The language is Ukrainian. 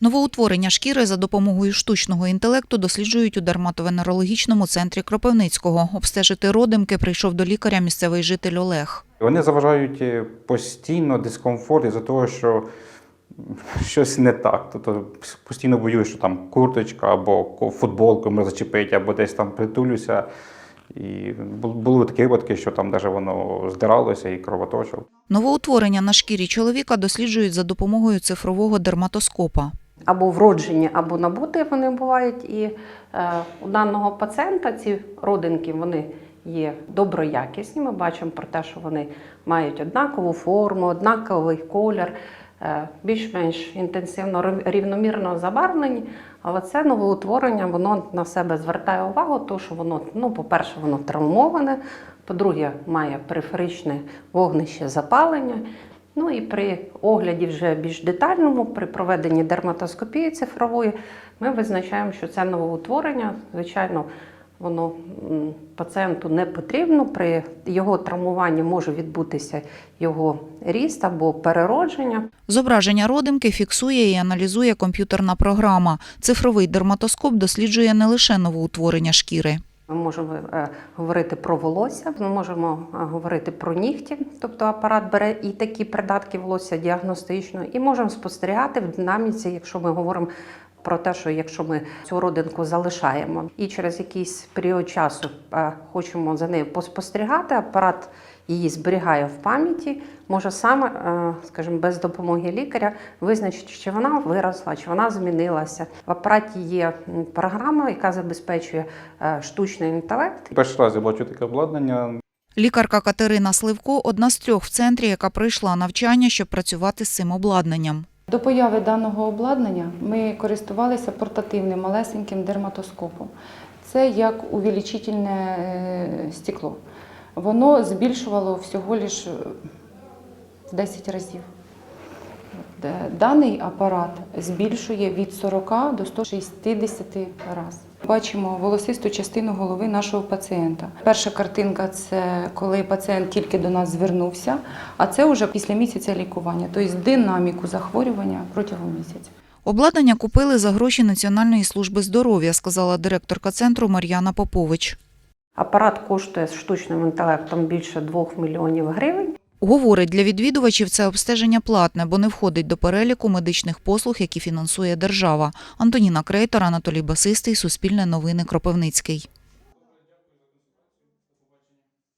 Новоутворення шкіри за допомогою штучного інтелекту досліджують у дерматовенерологічному центрі Кропивницького. Обстежити родимки прийшов до лікаря місцевий житель Олег. Вони заважають е, постійно дискомфорт із-за того, що щось не так. Тобто постійно боюсь, що там курточка або футболку мене зачепить, або десь там притулюся. І були такі випадки, що там навіть воно здиралося і кровоточило. Новоутворення на шкірі чоловіка досліджують за допомогою цифрового дерматоскопа. або вроджені, або набуті вони бувають. І е, у даного пацієнта ці родинки вони є доброякісні. Ми бачимо про те, що вони мають однакову форму, однаковий колір, е, більш-менш інтенсивно рів- рівномірно забарвлені. Але це новоутворення, воно на себе звертає увагу, тому що воно, ну, по-перше, воно травмоване, по-друге, має периферичне вогнище запалення. Ну і при огляді вже більш детальному, при проведенні дерматоскопії цифрової, ми визначаємо, що це новоутворення. Звичайно, воно пацієнту не потрібно. При його травмуванні може відбутися його ріст або переродження. Зображення родимки фіксує і аналізує комп'ютерна програма. Цифровий дерматоскоп досліджує не лише новоутворення шкіри. Ми можемо е, говорити про волосся, ми можемо е, говорити про нігті, тобто апарат бере і такі придатки волосся діагностично, і можемо спостерігати в динаміці, якщо ми говоримо про те, що якщо ми цю родинку залишаємо і через якийсь період часу е, хочемо за нею поспостерігати, апарат її зберігає в пам'яті, може саме, е, скажімо, без допомоги лікаря визначити, чи вона виросла, чи вона змінилася. В апараті є програма, яка забезпечує е, штучний інтелект. Перший раз я бачу таке обладнання. Лікарка Катерина Сливко одна з трьох в центрі, яка пройшла навчання, щоб працювати з цим обладнанням. До появи даного обладнання ми користувалися портативним малесеньким дерматоскопом. Це як увеличительне е, стекло. Воно збільшувало всього лиш е, в 10 разів. Даний апарат збільшує від 40 до 160 разів. Бачимо волосисту частину голови нашого пацієнта. Перша картинка це коли пацієнт тільки до нас звернувся, а це вже після місяця лікування, тобто динаміку захворювання протягом місяця. Обладнання купили за гроші Національної служби здоров'я, сказала директорка центру Мар'яна Попович. Апарат коштує з штучним інтелектом більше 2 мільйонів гривень. Говорить, для відвідувачів це обстеження платне, бо не входить до переліку медичних послуг, які фінансує держава. Антоніна Крейтор, Анатолій Басистий, Суспільне новини, Кропивницький.